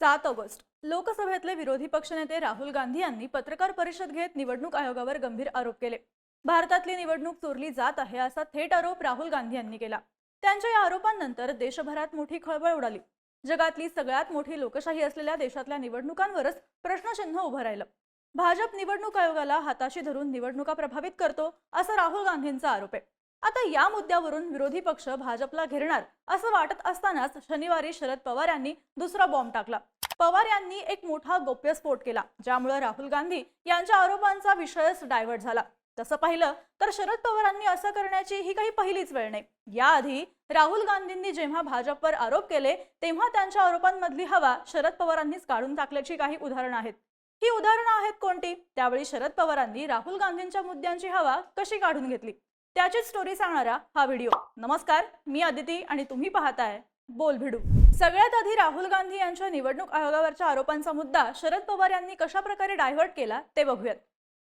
सात ऑगस्ट लोकसभेतले विरोधी पक्षनेते राहुल गांधी यांनी पत्रकार परिषद घेत निवडणूक आयोगावर गंभीर आरोप केले. भारतातली निवडणूक चोरली जात आहे असा थेट आरोप राहुल गांधी यांनी केला. त्यांच्या या आरोपांनंतर देशभरात मोठी खळबळ उडाली. जगातली सगळ्यात मोठी लोकशाही असलेल्या देशातल्या निवडणुकांवरच प्रश्नचिन्ह उभं राहिलं. भाजप निवडणूक आयोगाला हाताशी धरून निवडणुका प्रभावित करतो असा राहुल गांधींचा आरोप आहे. आता या मुद्द्यावरून विरोधी पक्ष भाजपला घेरणार असं वाटत असतानाच शनिवारी शरद पवार यांनी दुसरा बॉम्ब टाकला. पवार यांनी एक मोठा गोप्यस्फोट केला ज्यामुळे राहुल गांधी यांच्या आरोपांचा विषयच डायव्हर्ट झाला. तसं पाहिलं तर शरद पवारांनी असं करण्याची ही काही पहिलीच वेळ नाही. याआधी राहुल गांधींनी जेव्हा भाजपवर आरोप केले तेव्हा त्यांच्या आरोपांमधली हवा शरद पवारांनीच काढून टाकल्याची काही उदाहरणं आहेत. ही उदाहरणं आहेत कोणती? त्यावेळी शरद पवारांनी राहुल गांधींच्या मुद्द्यांची हवा कशी काढून घेतली? त्याचीच स्टोरी सांगणारा हा व्हिडिओ नमस्कार मी अदिती आणि तुम्ही पाहताय बोल भिडू. सगळ्यात आधी राहुल गांधी यांच्या निवडणूक आयोगावरच्या आरोपांचा मुद्दा शरद पवार यांनी कशा प्रकारे डायव्हर्ट केला ते बघूयात.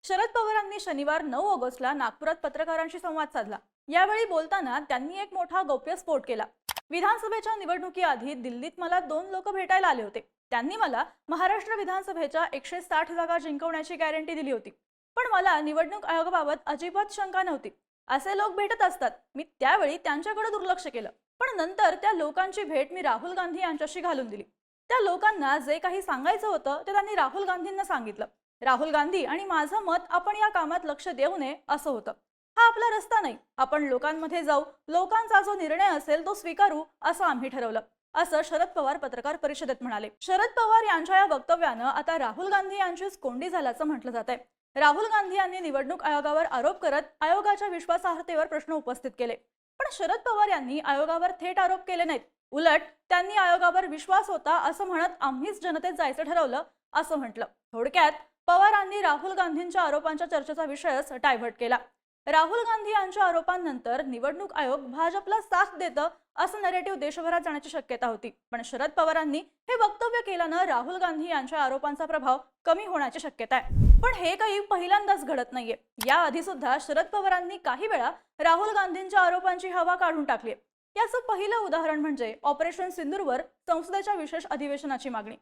शरद पवारांनी शनिवार नऊ ऑगस्टला नागपुरात पत्रकारांशी संवाद साधला. यावेळी बोलताना त्यांनी एक मोठा गौप्यस्फोट केला. विधानसभेच्या निवडणुकीआधी दिल्लीत मला दोन लोक भेटायला आले होते. त्यांनी मला महाराष्ट्र विधानसभेच्या एकशे साठ जागा जिंकवण्याची गॅरंटी दिली होती. पण मला निवडणूक आयोगाबाबत अजिबात शंका नव्हती. असे लोक भेटत असतात. मी त्यावेळी त्यांच्याकडे दुर्लक्ष केलं. पण नंतर त्या लोकांची भेट मी राहुल गांधी यांच्याशी घालून दिली. त्या लोकांना जे काही सांगायचं होतं ते त्यांनी राहुल गांधींना सांगितलं. राहुल गांधी आणि माझं मत आपण या कामात लक्ष देऊ नये असं होतं. हा आपला रस्ता नाही. आपण लोकांमध्ये जाऊ. लोकांचा जो निर्णय असेल तो स्वीकारू असं आम्ही ठरवलं. असं शरद पवार पत्रकार परिषदेत म्हणाले. शरद पवार यांच्या या वक्तव्यानं आता राहुल गांधी यांचीच कोंडी झाल्याचं म्हटलं जात आहे राहुल गांधी यांनी निवडणूक आयोगावर आरोप करत आयोगाच्या विश्वासार्हतेवर प्रश्न उपस्थित केले. पण शरद पवार यांनी आयोगावर थेट आरोप केले नाहीत. उलट त्यांनी आयोगावर विश्वास होता असं म्हणत आम्हीच जनतेत जायचं ठरवलं असं म्हटलं. थोडक्यात पवारांनी राहुल गांधींच्या आरोपांच्या चर्चेचा विषयच डायव्हर्ट केला. राहुल गांधी यांच्या आरोपांनंतर निवडणूक आयोग भाजपला साथ देतं असं नरेटिव्ह देशभरात जाण्याची शक्यता होती. पण शरद पवारांनी हे वक्तव्य केल्यानं राहुल गांधी यांच्या आरोपांचा प्रभाव कमी होण्याची शक्यता आहे. पण हे काही पहिल्यांदाच घडत नाहीये. याआधी सुद्धा शरद पवारांनी काही वेळा राहुल गांधींच्या आरोपांची हवा काढून टाकली याचं पहिलं उदाहरण म्हणजे ऑपरेशन सिंदूरवर संसदेच्या विशेष अधिवेशनाची मागणी.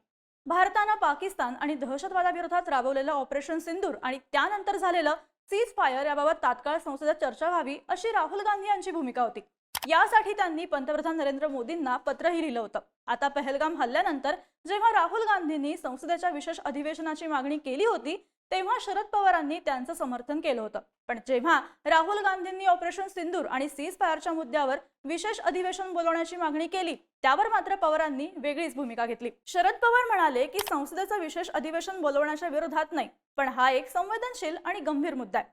भारतानं पाकिस्तान आणि दहशतवादाविरोधात राबवलेलं ऑपरेशन सिंदूर आणि त्यानंतर झालेलं सीज फायर याबाबत तात्काळ संसदेत चर्चा व्हावी अशी राहुल गांधी यांची भूमिका होती. यासाठी त्यांनी पंतप्रधान नरेंद्र मोदींना पत्रही लिहिलं होतं. आता पहलगाम हल्ल्यानंतर जेव्हा राहुल गांधींनी संसदेच्या विशेष अधिवेशनाची मागणी केली होती तेव्हा शरद पवारांनी त्यांचं समर्थन केलं होतं. पण जेव्हा राहुल गांधींनी ऑपरेशन सिंदूर आणि सीज फायरच्या मुद्द्यावर विशेष अधिवेशन बोलवण्याची मागणी केली त्यावर मात्र पवारांनी वेगळीच भूमिका घेतली. शरद पवार म्हणाले की संसदेचं विशेष अधिवेशन बोलवण्याच्या विरोधात नाही पण हा एक संवेदनशील आणि गंभीर मुद्दा आहे.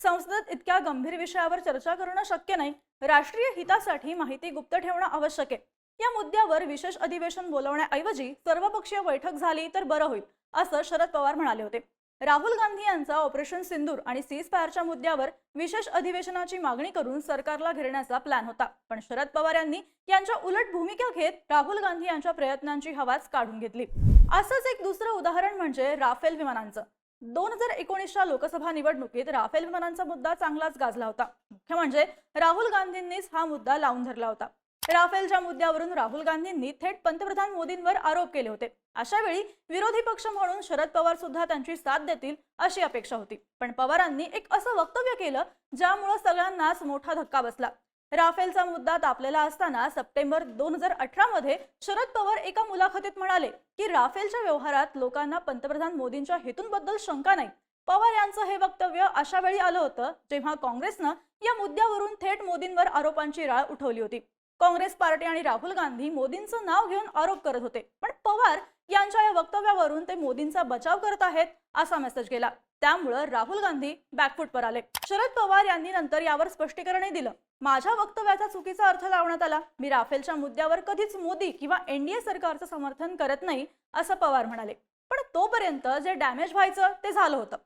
संसदेत इतक्या गंभीर विषयावर चर्चा करणं शक्य नाही राष्ट्रीय हितासाठी माहिती गुप्त ठेवणं आवश्यक आहे. या मुद्द्यावर विशेष अधिवेशन बोलवण्याऐवजी सर्वपक्षीय बैठक झाली तर बरं होईल असं शरद पवार म्हणाले होते. राहुल गांधी यांचा ऑपरेशन सिंदूर आणि सीज फायरच्या मुद्द्यावर विशेष अधिवेशनाची मागणी करून सरकारला घेरण्याचा प्लॅन होता. पण शरद पवार यांनी यांच्या उलट भूमिका घेत राहुल गांधी यांच्या प्रयत्नांची हवाच काढून घेतली. असंच एक दुसरं उदाहरण म्हणजे राफेल विमानांचं. दोन हजार एकोणीसच्या लोकसभा निवडणुकीत राफेल विमानांचा मुद्दा चांगलाच गाजला होता. मुख्य म्हणजे राहुल गांधींनीच हा मुद्दा लावून धरला होता. राफेलच्या मुद्द्यावरून राहुल गांधींनी थेट पंतप्रधान मोदींवर आरोप केले होते. अशा वेळी विरोधी पक्ष म्हणून शरद पवार सुद्धा त्यांची साथ देतील अशी अपेक्षा होती. पण पवारांनी एक असं वक्तव्य केलं ज्यामुळे सगळ्यांनाच मोठा धक्का बसला. राफेलचा मुद्दा तापलेला असताना सप्टेंबर दोन हजार अठरा मध्ये शरद पवार एका मुलाखतीत म्हणाले की राफेलच्या व्यवहारात लोकांना पंतप्रधान मोदींच्या हेतूंबद्दल शंका नाही. पवार यांचं हे वक्तव्य अशा वेळी आलं होतं जेव्हा काँग्रेसनं या मुद्द्यावरून थेट मोदींवर आरोपांची राळ उठवली होती. काँग्रेस पार्टी आणि राहुल गांधी मोदींचं नाव घेऊन आरोप करत होते. पण पवार यांच्या या वक्तव्यावरून ते मोदींचा बचाव करत आहेत असा मेसेज गेला. त्यामुळं राहुल गांधी बॅकफुटवर आले. शरद पवार यांनी नंतर यावर स्पष्टीकरणही दिलं. माझ्या वक्तव्याचा चुकीचा अर्थ लावण्यात आला. मी राफेलच्या मुद्द्यावर कधीच मोदी किंवा एनडीए सरकारचं समर्थन करत नाही असं पवार म्हणाले. पण तोपर्यंत जे डॅमेज व्हायचं ते झालं होतं.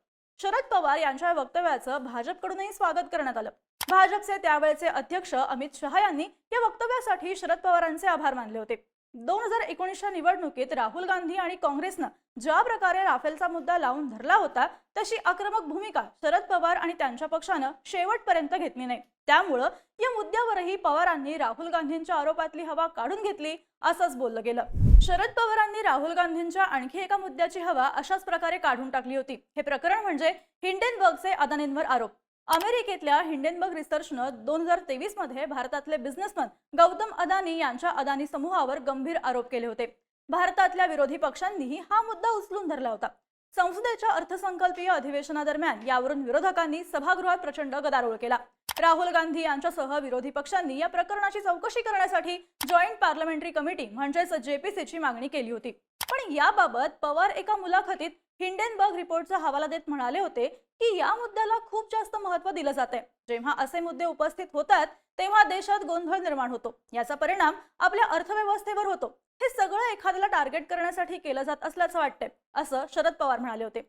शरद पवार यांच्या वक्तव्याचं भाजपकडूनही स्वागत करण्यात आलं. भाजपचे त्यावेळेचे अध्यक्ष अमित शहा यांनी या वक्तव्यासाठी शरद पवारांचे आभार मानले होते. दोन हजार एकोणीसच्या निवडणुकीत राहुल गांधी आणि काँग्रेसनं ज्या प्रकारे राफेलचा मुद्दा लावून धरला होता तशी आक्रमक भूमिका शरद पवार आणि त्यांच्या पक्षानं शेवटपर्यंत घेतली नाही. त्यामुळं या मुद्द्यावरही पवारांनी राहुल गांधींच्या आरोपातली हवा काढून घेतली असंच बोललं गेलं. शरद पवारांनी राहुल गांधींच्या आणखी एका मुद्द्याची हवा अशाच प्रकारे काढून टाकली होती. हे प्रकरण म्हणजे हिंडेनबर्गचे अदानींवर आरोप. अमेरिकेतल्या हिंडेनबर्ग रिसर्चनं दोन हजार तेवीसमध्ये भारतातले बिझनेसमन गौतम अदानी यांच्या अदानी समूहावर गंभीर आरोप केले होते. भारतातल्या विरोधी पक्षांनीही हा मुद्दा उचलून धरला होता. संसदेच्या अर्थसंकल्पीय अधिवेशनादरम्यान यावरून विरोधकांनी सभागृहात प्रचंड गदारोळ केला. राहुल गांधी यांच्यासह विरोधी पक्षांनी या प्रकरणाची चौकशी करण्यासाठी जॉईंट पार्लमेंटरी कमिटी म्हणजेच जेपीसीची मागणी केली होती. पण याबाबत पवार एका मुलाखतीत हिंडेनबर्ग रिपोर्टचा हवाला देत म्हणाले होते की या मुद्द्याला खूप जास्त महत्त्व दिलं जाते जेव्हा असे मुद्दे उपस्थित होतात तेव्हा देशात गोंधळ निर्माण होतो. याचा परिणाम आपल्या अर्थव्यवस्थेवर होतो. हे सगळं एखाद्याला टार्गेट करण्यासाठी केलं जात असल्याचं वाटतंय असं शरद पवार म्हणाले होते.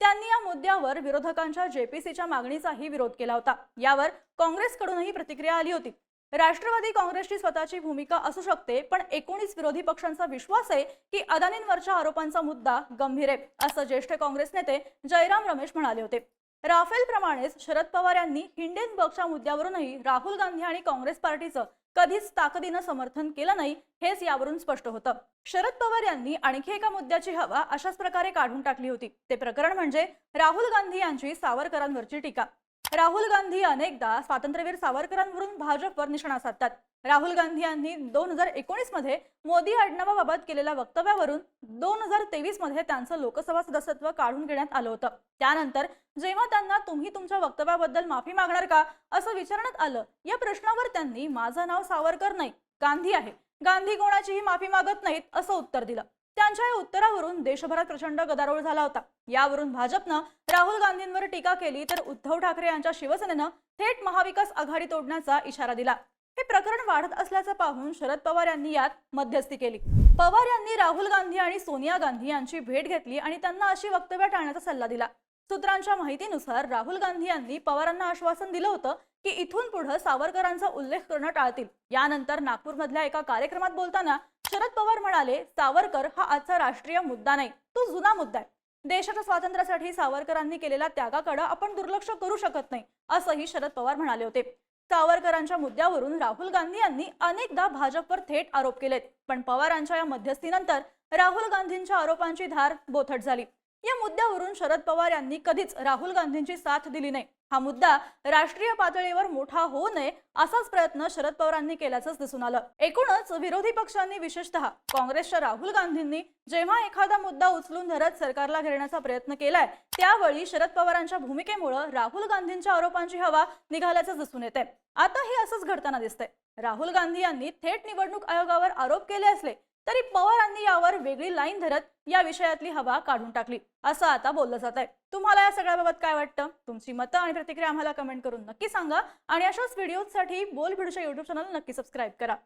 त्यांनी या मुद्द्यावर विरोधकांच्या जेपीसीच्या मागणीचाही विरोध केला होता. यावर काँग्रेसकडूनही प्रतिक्रिया आली होती. राष्ट्रवादी काँग्रेसची स्वतःची भूमिका असू शकते पण एकोणीस विरोधी पक्षांचा विश्वास आहे की अदानींवरच्या आरोपांचा मुद्दा गंभीर आहे असं ज्येष्ठ काँग्रेस नेते जयराम रमेश म्हणाले होते. राफेल प्रमाणेच शरद पवार यांनी हिंडेनबर्गच्या मुद्द्यावरूनही राहुल गांधी आणि काँग्रेस पार्टीचं कधीच ताकदीनं समर्थन केलं नाही हेच यावरून स्पष्ट होतं. शरद पवार यांनी आणखी एका मुद्द्याची हवा अशाच प्रकारे काढून टाकली होती. ते प्रकरण म्हणजे राहुल गांधी यांची सावरकरांवरची टीका. राहुल गांधी अनेकदा स्वातंत्र्यवीर सावरकरांवरून भाजपवर निशाणा साधतात. राहुल गांधी यांनी दोन हजार एकोणीसमध्ये मोदी आडनावाबाबत केलेल्या वक्तव्यावरून दोन हजार तेवीसमध्ये त्यांचं लोकसभा सदस्यत्व काढून घेण्यात आलं होतं. त्यानंतर जेव्हा त्यांना तुम्ही तुमच्या वक्तव्याबद्दल माफी मागणार का? असं विचारण्यात आलं. या प्रश्नावर त्यांनी माझं नाव सावरकर नाही गांधी आहे. गांधी कोणाचीही माफी मागत नाहीत असं उत्तर दिलं. त्यांच्या या उत्तरावरून देशभरात प्रचंड गदारोळ झाला होता. यावरून भाजपनं राहुल गांधींवर टीका केली तर उद्धव ठाकरे यांच्या शिवसेनेनं थेट महाविकास आघाडी तोडण्याचा इशारा दिला. हे प्रकरण वाढत असल्याचं पाहून शरद पवार यांनी यात मध्यस्थी केली. पवार यांनी राहुल गांधी आणि सोनिया गांधी यांची भेट घेतली आणि त्यांना अशी वक्तव्य टाळण्याचा सल्ला दिला. सूत्रांच्या माहितीनुसार राहुल गांधी यांनी पवारांना आश्वासन दिलं होतं की इथून पुढे सावरकरांचा उल्लेख करणं टाळतील. यानंतर नागपूरमधल्या एका कार्यक्रमात बोलताना शरद पवार म्हणाले सावरकर हा आजचा राष्ट्रीय मुद्दा नाही तो जुना मुद्दा आहे. देशाच्या स्वातंत्र्यासाठी सावरकरांनी केलेल्या त्यागाकडे आपण दुर्लक्ष करू शकत नाही असंही शरद पवार म्हणाले होते. सावरकरांच्या मुद्द्यावरून राहुल गांधी यांनी अनेकदा भाजपवर थेट आरोप केलेत पण पवारांच्या या मध्यस्थीनंतर राहुल गांधींच्या आरोपांची धार बोथट झाली. या मुद्द्यावरून शरद पवार यांनी कधीच राहुल गांधींची साथ दिली नाही. हा मुद्दा राष्ट्रीय पातळीवर मोठा होऊ नये असाच प्रयत्न शरद पवारांनी केल्याचंच दिसून आलं. एकूणच विरोधी पक्षांनी विशेषतः काँग्रेसच्या राहुल गांधींनी जेव्हा एखादा मुद्दा उचलून धरत सरकारला घेण्याचा प्रयत्न केलाय त्यावेळी शरद पवारांच्या भूमिकेमुळे राहुल गांधींच्या आरोपांची हवा निघाल्याचं दिसून येते आता हे असंच घडताना दिसतंय. राहुल गांधी यांनी थेट निवडणूक आयोगावर आरोप केले असले तरी पवारांनी यावर वेगळी लाईन धरत या विषयातली हवा काढून टाकली असं आता बोललं जात आहे. तुम्हाला या सगळ्याबाबत काय वाटतं? तुमची मतं आणि प्रतिक्रिया आम्हाला कमेंट करून नक्की सांगा आणि अशाच व्हिडिओसाठी बोल भिडूच्या युट्यूब चॅनल नक्की सबस्क्राईब करा.